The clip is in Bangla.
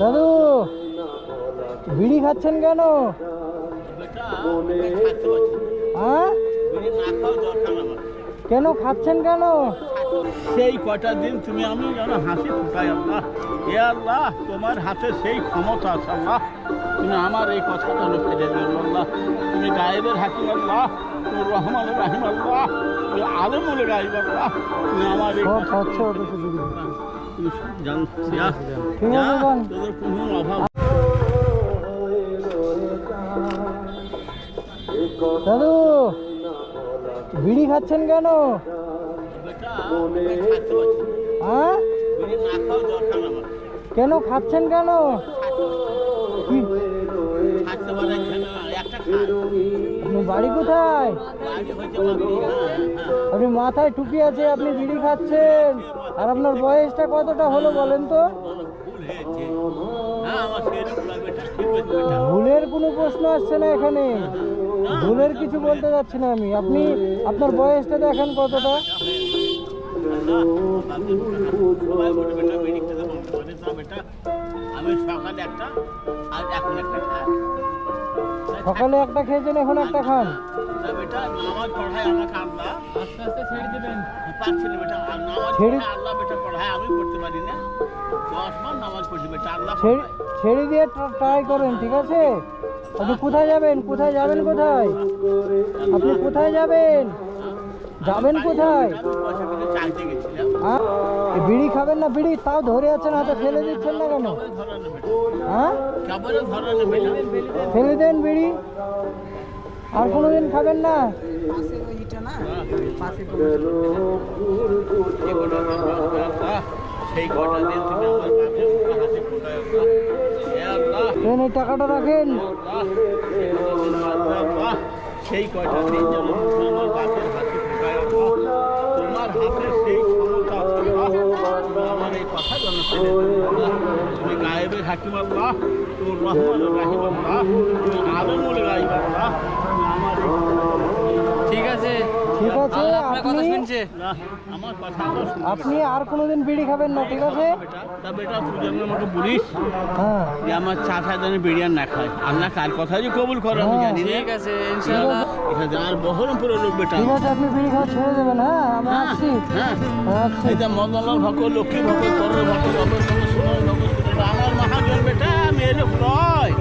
দাদু বিড়ি খাচ্ছেন কেন? হ্যাঁ? কেন খাচ্ছেন কেন? সেই কটা দিন তুমি আমি যেন হাসি ফুটাই আল্লাহ। এ আল্লাহ তোমার হাতে সেই ক্ষমতা আছে আল্লাহ। তুমি আমার এই কথাটা লক্ষ্যে দেবে আল্লাহ। তুমি গায়েবের হাকিম আল্লাহ। তুমি রহমান রাহিম আল্লাহ। তুমি আলমুল গাইব আল্লাহ। তুমি আমার এই দাদু, বিড়ি খাচ্ছেন কেন? হ্যাঁ? কেন খাচ্ছেন কেন? বাড়ি কোথায়? আপনি মাথায় টুপি আছে, আপনি বিড়ি খাচ্ছেন। আর আপনার বয়সটা কতটা হলো বলেন তো? ভুলের কোনো প্রশ্ন আসছে না এখানে। ভুলের কিছু বলতে যাচ্ছি না আমি। আপনি আপনার বয়সটা দেখেন কতটা? সকালে একটা খেয়েছেন এখন একটা খান? বেটা নামাজ পড়ায় আমাকে আল্লাহ আস্তে আস্তে ছেড়ে দিবেন। পারছি না বেটা। আর নামাজ পড়ায় আল্লাহ বেটা পড়ায় আমি পড়তে পারি না। দশ বার নামাজ পড়ছি বেটা আল্লাহ ছেড়ে দিয়ে ট্রাই করেন ঠিক আছে? আপনি কোথায় যাবেন? কোথায় যাবেন কোথায়? আপনি কোথায় যাবেন? যাবেন কোথায়? হ্যাঁ? বিড়ি খাবেন না বিড়ি? তাও ধরে আছেন হাতে ফেলে দিচ্ছেন না কেন? হ্যাঁ? ফেলে দেন বিড়ি। আর কোনোদিন খাবেন না? এই টাকাটা রাখেন। সেই কয়টা দিন তোমার হাতে সেই ক্ষমতা কথা। যেন। তুমি গায়েবের হাকিম তুমি রহমান রাহিম আছে। আপনি আর কোনোদিন বিড়ি খাবেন না ঠিক আছে? তা বেটা বলিস হ্যাঁ। যে আমার চার যেন বিড়ি আর না খায়। আপনার কার কথা যে কবুল করে আমি হ্যাঁ। জানি ঠিক আছে আর বেটা। এটা হ্যাঁ? লক্ষ্মী আমার মহাজন বেটা মেয়ে লোক নয়।